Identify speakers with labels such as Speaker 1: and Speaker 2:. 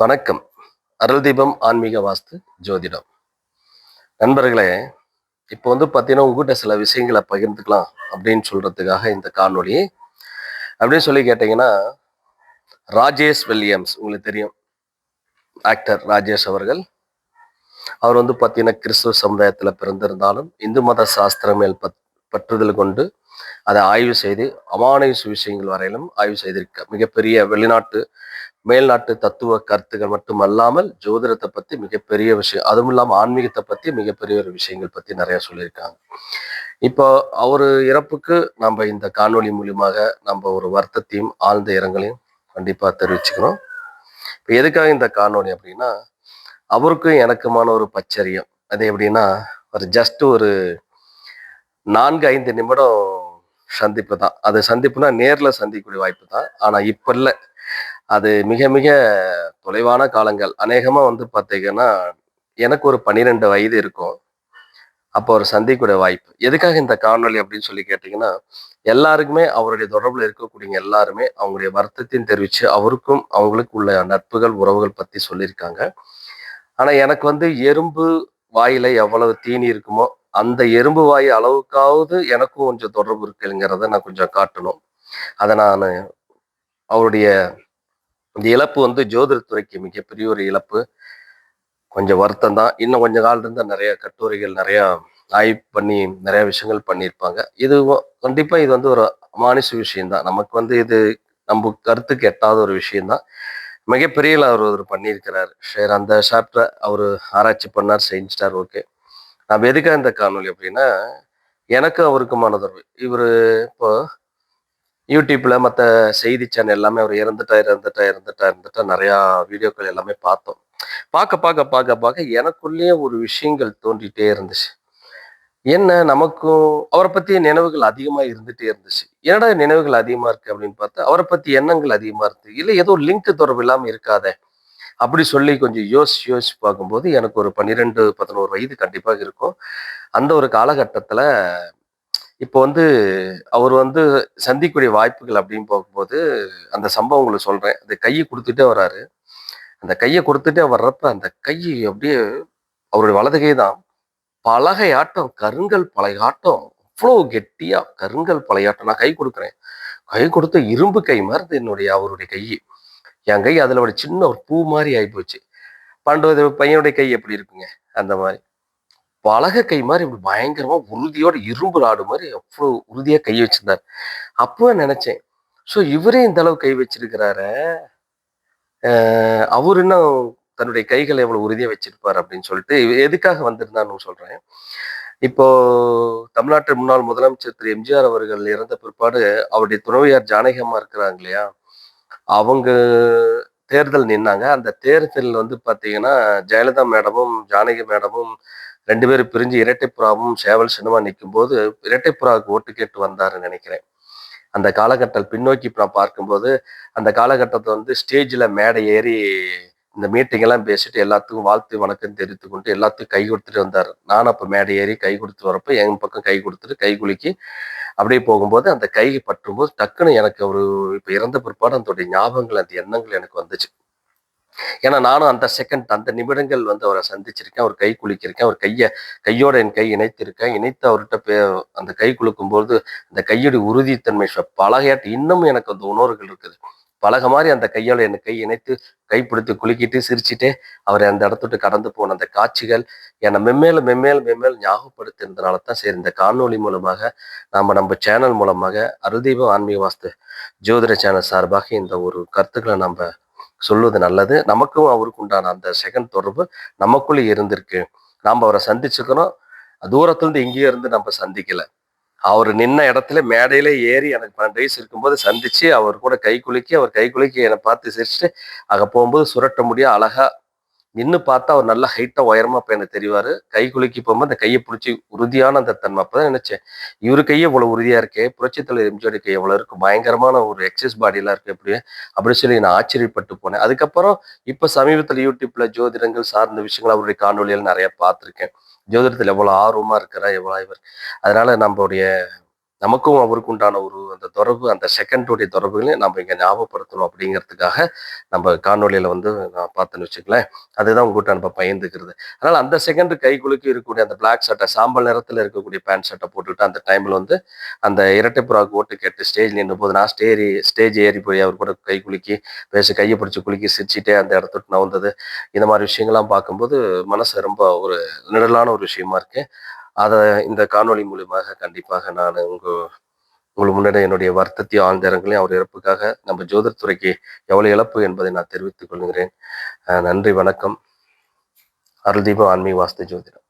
Speaker 1: வணக்கம். அருள் தீபம் ஆன்மீக வாஸ்து ஜோதிடம். நண்பர்களே இப்போ வந்து பார்த்தீங்கன்னா உங்ககிட்ட சில விஷயங்களை பகிர்ந்துக்கலாம் அப்படின்னு சொல்றதுக்காக இந்த காணொளி. அப்படின்னு சொல்லி கேட்டிங்கன்னா ராஜேஷ் வில்லியம்ஸ் உங்களுக்கு தெரியும். ஆக்டர் ராஜேஷ் அவர்கள். அவர் வந்து பார்த்தீங்கன்னா கிறிஸ்துவ சமுதாயத்தில் பிறந்திருந்தாலும் இந்து மத சாஸ்திரம் மேல் பத் பற்றுதல் கொண்டு அதை ஆய்வு செய்து அமானுஷ விஷயங்கள் வரையிலும் ஆய்வு செய்திருக்க மிகப்பெரிய வெளிநாட்டு மேல்நாட்டு தத்துவ கருத்துக்கள் மட்டும் அல்லாமல் ஜோதிடத்தை பத்தி மிகப்பெரிய விஷயம் அதுவும் இல்லாமல் ஆன்மீகத்தை பத்தி மிகப்பெரிய ஒரு விஷயங்கள் பத்தி நிறைய சொல்லியிருக்காங்க. இப்போ அவர் இறப்புக்கு நம்ம இந்த காணொலி மூலியமாக நம்ம ஒரு வருத்தத்தையும் ஆழ்ந்த இரங்கலையும் கண்டிப்பா தெரிவிச்சுக்கிறோம். இப்போ எதுக்காக இந்த காணொளி அப்படின்னா அவருக்கும் எனக்குமான ஒரு பச்சரியம். அது எப்படின்னா ஒரு ஜஸ்ட் ஒரு நான்கு ஐந்து நிமிடம் சந்திப்பு தான். அது சந்திப்புனா நேரில் சந்திக்கக்கூடிய வாய்ப்பு தான். ஆனால் இப்போ இல்லை. அது மிக மிக தொலைவான காலங்கள். அநேகமாக வந்து பார்த்தீங்கன்னா எனக்கு ஒரு பன்னிரெண்டு வயது இருக்கும். அப்போ ஒரு சந்திக்கூடிய வாய்ப்பு. எதுக்காக இந்த காணொளி அப்படின்னு சொல்லி கேட்டிங்கன்னா எல்லாருக்குமே அவருடைய தொடர்பில் இருக்கக்கூடிய எல்லாருமே அவங்களுடைய வருத்தத்தையும் தெரிவித்து அவருக்கும் அவங்களுக்கு உள்ள நட்புகள் உறவுகள் பற்றி சொல்லியிருக்காங்க. ஆனால் எனக்கு வந்து எறும்பு வாயில் எவ்வளவு தீனி இருக்குமோ அந்த எறும்பு வாய் அளவுக்காவது எனக்கும் கொஞ்சம் தொடர்பு இருக்குங்கிறத நான் கொஞ்சம் காட்டணும். அதை நான் அவருடைய இந்த இழப்பு வந்து ஜோதிடத்துறைக்கு மிகப்பெரிய ஒரு இழப்பு. கொஞ்சம் வருத்தம் தான் இன்னும் கொஞ்ச காலம் இருந்தால் நிறைய கட்டுரைகள் நிறைய ஆய்வு பண்ணி நிறைய விஷயங்கள் பண்ணியிருப்பாங்க. இது கண்டிப்பாக இது வந்து ஒரு அமானுஷ விஷயம்தான். நமக்கு வந்து இது நம்ம கருத்துக்கு எட்டாத ஒரு விஷயம்தான். மிகப்பெரிய அவர் ஒரு பண்ணியிருக்கிறார். ஷேர் அந்த சாப்டரை அவர் ஆராய்ச்சி பண்ணார் செஞ்சிட்டார் ஓகே. நான் எதுக்காக இந்த காணொலி அப்படின்னா எனக்கு அவருக்குமான தொடர்பு. இவர் இப்போ யூடியூப்பில் மற்ற செய்தி சேனல் எல்லாமே அவர் இறந்துட்டா இறந்துட்டா இறந்துட்டா இறந்துட்டா நிறையா வீடியோக்கள் எல்லாமே பார்த்தோம். பார்க்க பார்க்க பார்க்க பார்க்க எனக்குள்ளேயே ஒரு விஷயங்கள் தோன்றிட்டே இருந்துச்சு. என்ன நமக்கும் அவரை பற்றிய நினைவுகள் அதிகமாக இருந்துகிட்டே இருந்துச்சு. என்னடா நினைவுகள் அதிகமாக இருக்குது அப்படின்னு பார்த்தா அவரை பற்றி எண்ணங்கள் அதிகமாக இருக்குது இல்லை ஏதோ லிங்க் தொடர்பு இல்லாமல் இருக்காதே. அப்படி சொல்லி கொஞ்சம் யோசிச்சு யோசிச்சு பார்க்கும்போது எனக்கு ஒரு பன்னிரெண்டு பதினோரு வயது கண்டிப்பாக இருக்கும். அந்த ஒரு காலகட்டத்தில் இப்போ வந்து அவர் வந்து சந்திக்கக்கூடிய வாய்ப்புகள் அப்படின்னு பார்க்கும்போது அந்த சம்பவம் உங்களுக்கு சொல்கிறேன் அந்த கையை கொடுத்துட்டே வராரு. அந்த கையை கொடுத்துட்டே வர்றப்ப அந்த கை அப்படியே அவருடைய வலது கை தான். பலகையாட்டம் கருங்கல் பலகையாட்டம் அவ்வளோ கெட்டியாக கருங்கல் பலகையாட்டம் நான் கை கொடுக்குறேன். கை கொடுத்த இரும்பு கை மாதிரி என்னுடைய அவருடைய கை. என் கை அதில் ஒரு சின்ன ஒரு பூ மாதிரி ஆகி பன்னெண்டு வயது பையனுடைய கை எப்படி இருக்குங்க? அந்த மாதிரி. பலகை கை மாதிரி இப்படி பயங்கரமா உறுதியோட இரும்பு ஆடு மாதிரி அவ்வளோ உறுதியா கை வச்சிருந்தார். அப்போ நினைச்சேன். ஸோ இவரே இந்த அளவு கை வச்சிருக்கிறாரு. அவர் இன்னும் தன்னுடைய கைகளை எவ்வளவு உறுதியா வச்சிருப்பார் அப்படின்னு சொல்லிட்டு எதுக்காக வந்திருந்தான்னு சொல்றேன். இப்போ தமிழ்நாட்டு முன்னாள் முதலமைச்சர் திரு எம்ஜிஆர் அவர்கள் இறந்த பிற்பாடு அவருடைய துணைவியார் ஜானகி அம்மா இருக்கிறாங்க இல்லையா? அவங்க தேர்தல் நின்னாங்க. அந்த தேர்தல் வந்து பார்த்தீங்கன்னா ஜெயலலிதா மேடமும் ஜானகி மேடமும் ரெண்டு பேரும் பிரிஞ்சு இரட்டைப்புறாவும் சேவல் சினிமா நிற்கும் போது இரட்டைப்புறாவுக்கு ஓட்டு கேட்டு வந்தாருன்னு நினைக்கிறேன். அந்த காலகட்டம் பின்னோக்கி நான் பார்க்கும்போது அந்த காலகட்டத்தை வந்து ஸ்டேஜில் மேடை ஏறி இந்த மீட்டிங் எல்லாம் பேசிட்டு எல்லாத்துக்கும் வாழ்த்து வணக்கம் தெரிவித்து கொண்டு எல்லாத்துக்கும் கை கொடுத்துட்டு வந்தார். நானும் அப்போ மேடை ஏறி கை கொடுத்து வரப்போ என் பக்கம் கை கொடுத்துட்டு கை குலுக்கி அப்படியே போகும்போது அந்த கை பற்றும்போது டக்குன்னு எனக்கு ஒரு இப்ப இறந்த பிற்பாடு அதோடைய ஞாபகங்கள் அந்த எண்ணங்கள் எனக்கு வந்துச்சு. ஏன்னா நானும் அந்த செகண்ட் அந்த நிமிடங்கள் வந்து அவரை சந்திச்சிருக்கேன். அவர் கை குளிக்கிருக்கேன் அவர் கையை கையோட என் கை இணைத்திருக்கேன். இணைத்து அவர்கிட்ட பே அந்த கை குலுக்கும்போது அந்த கையோட உறுதித்தன்மை ச- பலகையாட்டு இன்னமும் எனக்கு அந்த உணர்வுகள் இருக்குது. பழக மாதிரி அந்த கையால் என் கை இணைத்து கைப்பிடித்து குலுக்கிட்டு சிரிச்சுட்டே அவர் அந்த இடத்துட்டு கடந்து போன அந்த காட்சிகள் என்னை மெம்மேல மெம்மேல் மெம்மேல் ஞாபகப்படுத்தினதுனால தான் சரி. இந்த காணொலி மூலமாக நாம் நம்ம சேனல் மூலமாக அருதீபம் ஆன்மீக வாஸ்து ஜோதிட சேனல் சார்பாக இந்த ஒரு கருத்துக்களை நம்ம சொல்வது நல்லது. நமக்கும் அவருக்கு உண்டான அந்த செகண்ட் தொடர்பு நமக்குள்ளே இருந்திருக்கு. நாம் அவரை சந்திச்சுக்கிறோம் தூரத்துலேருந்து இங்கேயே இருந்து நம்ம சந்திக்கலை. அவர் நின்ன இடத்துல மேடையிலே ஏறி எனக்கு பன்னெண்டு வயசு இருக்கும்போது சந்திச்சு அவர் கூட கை குலுக்கி அவர் கை குலுக்கி என்னை பார்த்து சிரிச்சுட்டு அங்கே போகும்போது சுரட்ட முடியும் அழகா நின்று பார்த்தா அவர் நல்ல ஹைட்டாக உயரமாக இப்போ எனக்கு தெரிவார். கை குலுக்கி போகும்போது அந்த கையை பிடிச்சி உறுதியான அந்த தன்மை அப்பதான் நினச்சேன். இவரு கையை இவ்வளோ உறுதியாக இருக்கே? புரட்சி தலைவர் எம்ஜிஆர் கை எவ்வளோ இருக்குது பயங்கரமான ஒரு எக்ஸஸ் பாடியெல்லாம் இருக்குது இருக்கு எப்படி சொல்லி நான் ஆச்சரியப்பட்டு போனேன். அதுக்கப்புறம் இப்போ சமீபத்தில் யூடியூப்பில் ஜோதிடங்கள் சார்ந்த விஷயங்கள் அவருடைய காணொலிகள் நிறையா பார்த்துருக்கேன். ஜோதிடத்தில் எவ்வளோ ஆர்வமாக இருக்கிறா எவ்வளோ இவர். அதனால நம்மளுடைய நமக்கும் அவருக்கு உண்டான ஒரு அந்த தொடர்பு அந்த செகண்டோடைய தொடர்புகளையும் நம்ம இங்கே ஞாபகப்படுத்தணும் அப்படிங்கிறதுக்காக நம்ம காணொலியில் வந்து நான் பார்த்தேன்னு வச்சுக்கலேன் அதுதான் உங்கள்கிட்ட நம்ம பயந்துக்கிறது அதனால் அந்த செகண்ட் கை குலுக்கி இருக்கக்கூடிய அந்த பிளாக் சட்டை சாம்பல் நிறத்தில் இருக்கக்கூடிய பேண்ட் சட்டை போட்டுக்கிட்டு அந்த டைமில் வந்து அந்த இரட்டைப்புறாவுக்கு ஓட்டு கேட்டு ஸ்டேஜ் நின்று போது நான் ஸ்டேரி ஸ்டேஜ் ஏறி போய் அவர் கூட கை குலுக்கி பேசி கையை பிடிச்சி குலுக்கி சிரிச்சிட்டே அந்த இடத்துட்டு நான் வந்தது இந்த மாதிரி விஷயங்கள்லாம் பார்க்கும்போது மனசு ரொம்ப ஒரு நிழலான ஒரு விஷயமா இருக்குது அதை இந்த காணொளி மூலியமாக கண்டிப்பாக நான் உங்கள் உங்கள் முன்னாடி என்னுடைய வருத்தத்தையும் ஆழ்ந்த இரங்கலையும் அவர் இறப்புக்காக நம்ம ஜோதிடத்துறைக்கு எவ்வளவு இழப்பு என்பதை நான் தெரிவித்துக் கொள்கிறேன். நன்றி வணக்கம். அருள்தீபம் ஆன்மீக வாஸ்து ஜோதிடம்.